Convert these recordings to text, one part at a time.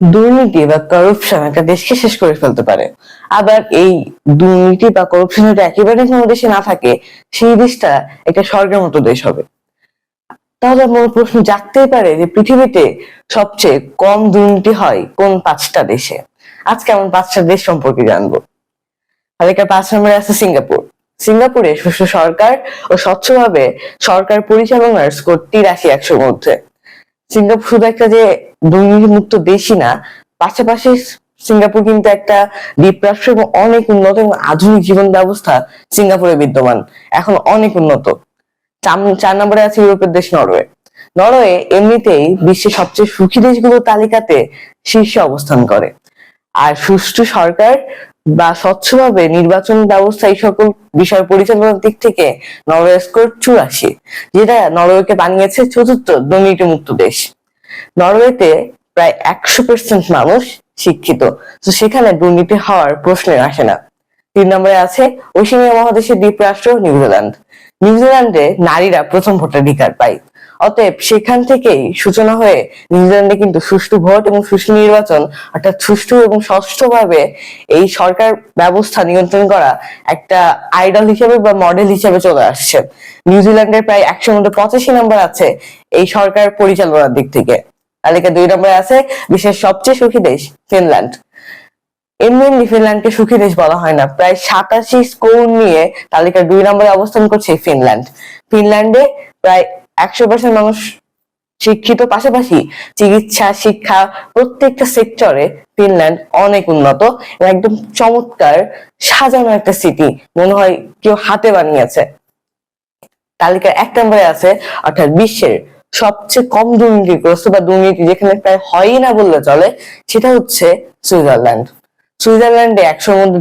দুর্নীতি বা করাপশন একটা দেশকে শেষ করে ফেলতে পারে। আবার এই দুর্নীতি বা করাপশন যদি একেবারে কোনো দেশে না থাকে, সেই দেশটা একটা স্বর্গের মতো দেশ হবে। তাহলে আমার প্রশ্ন জাগতেই পারে যে পৃথিবীতে সবচেয়ে কম দুর্নীতি হয় কোন পাঁচটা দেশে? আজকে আমরা পাঁচটা দেশ সম্পর্কে জানব? তালিকার পাঁচ নম্বরে আছে সিঙ্গাপুর। সিঙ্গাপুরে সুষ্ঠু সরকার ও স্বচ্ছভাবে সরকার পরিচালনার স্কোর তিরাশি একশোর মধ্যে। সিঙ্গাপুর শুধু একটা যে দুর্নীতিমুক্ত দেশই না, পাশাপাশি সিঙ্গাপুর কিন্তু একটা দ্বীপরাষ্ট্র এবং অনেক উন্নত এবং আধুনিক জীবন ব্যবস্থা সিঙ্গাপুরে বিদ্যমান। এখন অনেক উন্নত। চার- চার নম্বরে আছে ইউরোপের দেশ নরওয়ে। নরওয়ে এমনিতেই বিশ্বের সবচেয়ে সুখী দেশগুলোর তালিকাতে শীর্ষে অবস্থান করে। আর সুষ্ঠু সরকার বা স্বচ্ছভাবে নির্বাচন ব্যবস্থা এই সকল বিষয় পরিচালনার দিক থেকে নরওয়ে স্কোর চুরাশি, যেটা নরওয়েকে বানিয়েছে চতুর্থ দুর্নীতি মুক্ত দেশ। নরওয়েতে প্রায় একশো পার্সেন্ট মানুষ শিক্ষিত, তো সেখানে দুর্নীতি হওয়ার প্রশ্নে আসে না। তিন নম্বরে আছে ওশেনিয়া মহাদেশের দ্বীপরাষ্ট্র, নিউজিল্যান্ড। নিউজিল্যান্ডে নারীরা প্রথম ভোটাধিকার পায়। অতএব সেখান থেকেই সূচনা হয়ে নিউজিল্যান্ডে কিন্তু সুষ্ঠু ভোট এবং সুষ্ঠু নির্বাচন, অর্থাৎ সুষ্ঠু এবং সুষ্ঠুভাবে এই সরকার ব্যবস্থা নিয়ন্ত্রণ করা একটা আইডল হিসেবে বা মডেল হিসেবে চলে আসছে। নিউজিল্যান্ডের প্রায় একশো মধ্যে পঁচাশি নম্বর আছে এই সরকার পরিচালনার দিক থেকে। তালিকা দুই নম্বরে আছে, বিশ্বের সবচেয়ে সুখী দেশ, ফিনল্যান্ড। এমনি ফিনল্যান্ডকে সুখী দেশ বলা হয় না। প্রায় সাতাশি স্কোর নিয়ে তালিকার দুই নম্বরে অবস্থান করছে ফিনল্যান্ড। ফিনল্যান্ডে প্রায় একশো পার্সেন্ট মানুষ শিক্ষিত, পাশাপাশি চিকিৎসা, শিক্ষা প্রত্যেকটা সেক্টরে ফিনল্যান্ড অনেক উন্নত একদম চমৎকার সাজানো একটা সিটি মনে হয় কেউ হাতে বানিয়েছে। তালিকার এক নম্বরে আছে, অর্থাৎ বিশ্বের সবচেয়ে কম দুর্নীতিগ্রস্ত বা দুর্নীতি যেখানে প্রায় হয়ই না বললে চলে, সেটা হচ্ছে সুইজারল্যান্ড। সুইজারল্যান্ডে একশোর মধ্যে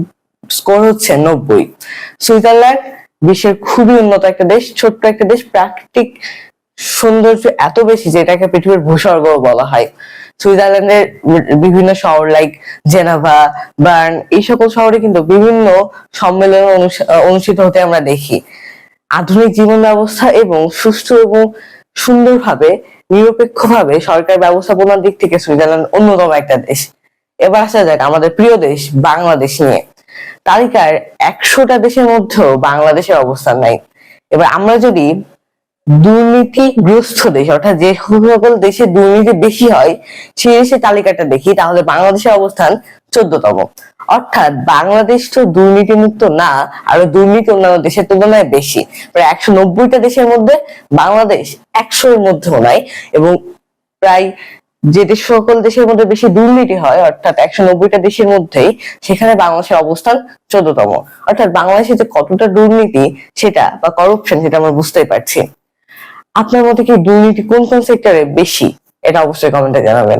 স্কোর হচ্ছে নব্বই। সুইজারল্যান্ড বিশ্বের খুবই উন্নত একটা দেশ, ছোট্ট একটা দেশ, প্রাকৃতিক সৌন্দর্য এত বেশি যেটাকে পৃথিবীর ভূস্বর্গ বলা হয়। সুইজারল্যান্ডের বিভিন্ন শহর লাইক জেনেভা, বার্ন, এই সকল শহরে কিন্তু বিভিন্ন সম্মেলন অনুষ- অনুষ্ঠিত হতে আমরা দেখি। আধুনিক জীবন ব্যবস্থা এবং সুস্থ এবং সুন্দরভাবে, নিরপেক্ষভাবে সরকার ব্যবস্থাপনার দিক থেকে সুইজারল্যান্ড অন্যতম একটা দেশ। এবার আসা যাক আমাদের প্রিয় দেশ, বাংলাদেশ নিয়ে। তালিকার একশোটা দেশের মধ্যেও বাংলাদেশের অবস্থান নাই। এবার আমরা যদি দুর্নীতিগ্রস্ত দেশ, অর্থাৎ যে সকল দেশে দুর্নীতি বেশি হয় সেই দেশের তালিকাটা দেখি, তাহলে বাংলাদেশের অবস্থান চোদ্দতম। অর্থাৎ বাংলাদেশ তো দুর্নীতি মুক্ত না, আর দুর্নীতি অন্যান্য দেশের তুলনায় বেশি। প্রায় একশো নব্বইটা দেশের মধ্যে বাংলাদেশ একশোর মধ্যেও নাই, এবং প্রায় যে দেশ, সকল দেশের মধ্যে বেশি দুর্নীতি হয়, অর্থাৎ একশো নব্বইটা দেশের মধ্যেই সেখানে বাংলাদেশের অবস্থান চোদ্দতম। অর্থাৎ বাংলাদেশে যে কতটা দুর্নীতি, সেটা বা করপশন সেটা আমরা বুঝতেই পারছি। আপনার মতে কি দুর্নীতি কোন কোন সেক্টরে বেশি? এটা অবশ্যই কমেন্টে জানাবেন।